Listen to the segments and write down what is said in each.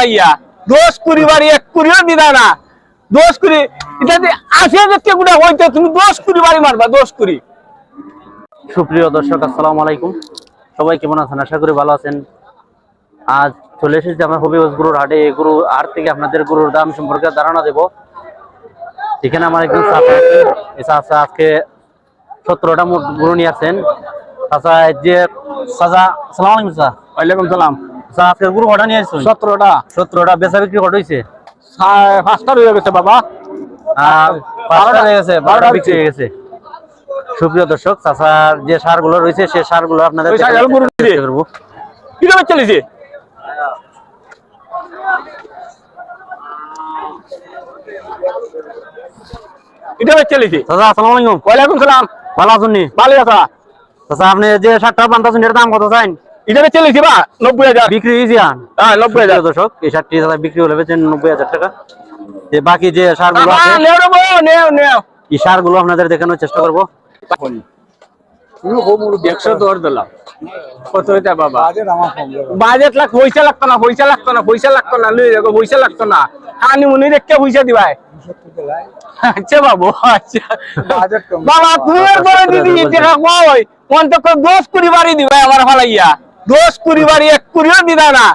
ফালাইয়া দোষ কুড়ি বাড়ি এক কুড়িও দিদা না। দোষ কুড়ি এটা হাজার টাকা গুড়া হইতে তুমি দোষ কুড়ি বাড়ি মারবা দোষ কুড়ি সুপ্রিয় দর্শক আসসালামু আলাইকুম। সবাই কেমন আছেন? আশা করি ভালো আছেন। আজ চলে এসেছি আমরা হবিগঞ্জ গরুর হাটে। এই গরু হাট থেকে আপনাদের গরুর দাম সম্পর্কে ধারণা দেব। এখানে আমার একজন আছেন। আজকে সতেরোটা মোট গরু নিয়ে আসছেন। চাচা যে চাচা সালাম আলাইকুম চাচা। ওয়ালাইকুম সালাম। চাচা আজকে গরু কটা নিয়ে আসছেন? সতেরোটা। সতেরোটা বেচা বিক্রি কটা হয়েছে পাঁচটা রয়ে গেছে বাবা। আর হয়ে গেছে বারোটা বারোটা বিক্রি হয়ে গেছে। সুপ্রিয় দর্শক চাচার যে সারগুলো রয়েছে সে সারগুলো আপনাদের ওই সারগুলো দেখানোর গরু দিবে। চেষ্টা করব। কি রকম চলেছে এটা চলেছে চাচা আসসালামু আলাইকুম। ওয়ালাইকুম সালাম। ভালো আছেন ভালো আছা। চাচা আপনি যে শার্টটা বান্ধাছেন এটার দাম কত চাইন? এটা চলেছে বা? নব্বই হাজার। বিক্রি হয়েছে আন হ্যাঁ নব্বই হাজার। দর্শক এই শার্টটি চাচা বিক্রি হলে বেচেন নব্বই হাজার টাকা। যে বাকি যে সারগুলো বাবা, আছে নেও নেও নেও। এই সারগুলো আপনাদের দেখানোর চেষ্টা করব। একশো দর দিলাম কত হইতা বাবা বাজেট লাখ পয়সা লাগতো না পয়সা লাগতো না পয়সা লাগতো না লই দেখো পয়সা লাগতো না। কানি মুনি রেখে পয়সা দিবাই। আচ্ছা বাবু আচ্ছা। বাবা তুমি আর করে দিদি টাকা দোষ কুড়ি বাড়ি দিবাই আমার ফালাইয়া। দোষ কুড়ি বাড়ি এক কুড়িও দিদা। না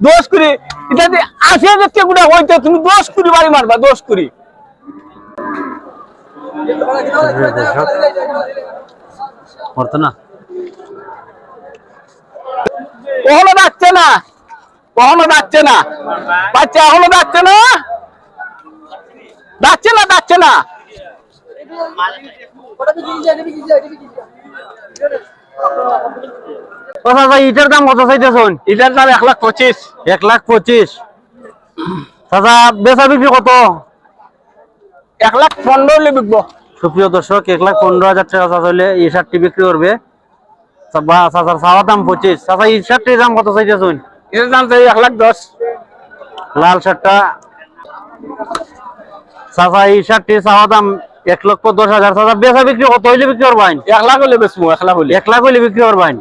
দোষ কুড়ি এটা হাজার টাকা গুড়া হইতে তুমি দোষ কুড়ি বাড়ি মারবা দোষ করতো না? কখনো ডাকছে না। কখনো ডাকছে না। বাচ্চা এখনও ডাকছে না? ডাকছে না ডাকছে না। চাচা ইটার দাম কত চাইতেছেন এটার দাম এক লাখ পঁচিশ এক লাখ পঁচিশ চাচা বেচা বিক্রি কত? এক লাখ পনেরো হলে বিকবো। সুপ্রিয় দর্শক এক লাখ পনেরো হাজার টাকা চাচা হলে এই শার্টটি বিক্রি করবে চাচার চাওয়ার দাম পঁচিশ চাচা এই শার্টটির দাম কত চাইতেছেন এটার দাম চাই এক লাখ দশ লাল শার্টটা চাচা এই শার্টটির চাওয়া দাম এক লক্ষ দশ হাজার চাচা বেচা বিক্রি কত? হইলে বিক্রি করবেন এক লাখ হলে বেচবো এক লাখ হলে। এক লাখ হইলে বিক্রি করবেন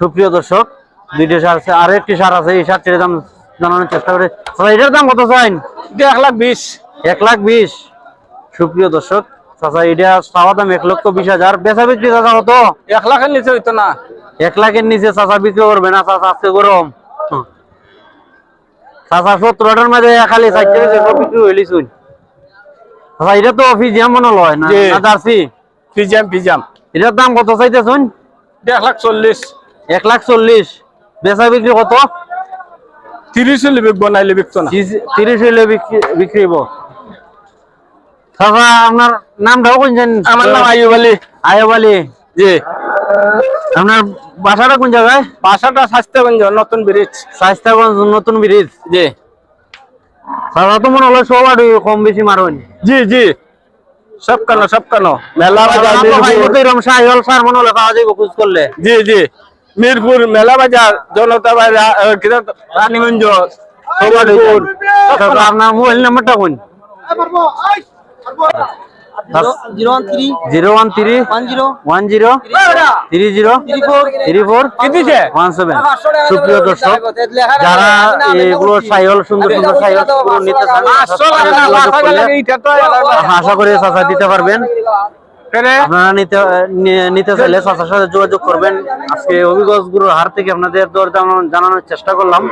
সুপ্রিয় দর্শক দুইটা সার আছে আর একটি সার আছে এই শার্টটির দাম জানানোর চেষ্টা করে। চাচা এটার দাম কত চাইন? এক লাখ বিশ। এক লাখ বিশ। সুপ্রিয় দর্শক চাচা এটা চাওয়া দাম এক লক্ষ বিশ হাজার। বেচা বিক্রি চাচা কত? এক লাখের নিচে হইতো না। এক লাখের নিচে চাচা বিক্রি করবে না চাচা আজকে গরম। হুম। চাচা সত্তরটার মাঝে খালি চারটে বেচে সব বিক্রি হইলি চাচা এটা তো ফিজিয়াম মনে লয় না জার্সি পিজাম পিজাম এটার দাম কত চাইতে শুন? এটা এক লাখ চল্লিশ। এক লাখ চল্লিশ। বেচা বিক্রি কত? তিরিশ হলে বিকবো নাইলে বিকতো না। তিরিশ- হইলে বিক্রি আপনার নামটাও কোন আমার নাম আইব আলী। আয়ব আলী। জি। আপনার বাসাটা কোন জায়গায়? বাসাটা স্বাস্থ্যগঞ্জ নতুন ব্রিজ। স্বাস্থ্যগঞ্জ নতুন ব্রিজ? জি। দাদা তো মনে হলো সবার কম বেশি মারুন। জি জি। সব কেন সব কেন মেলা সার মনে হলো পাওয়া যাইব খোঁজ করলে। জি জি। মিরপুর মেলা বাজার জনতা বাজার রানীগঞ্জ আপনার মোবাইল নাম্বারটা কোন zero one three one zero three zero three four one seven সুপ্রিয় দর্শক যারা এগুলো সাইহল সুন্দর সাইহল নিতে চান। আশা করি দিতে পারবেন? আপনারা নিতে নিতে চাইলে সাথে যোগাযোগ করবেন। আজকে অভিগঞ্জ গুরুর হার থেকে আপনাদের দর জানানোর চেষ্টা করলাম।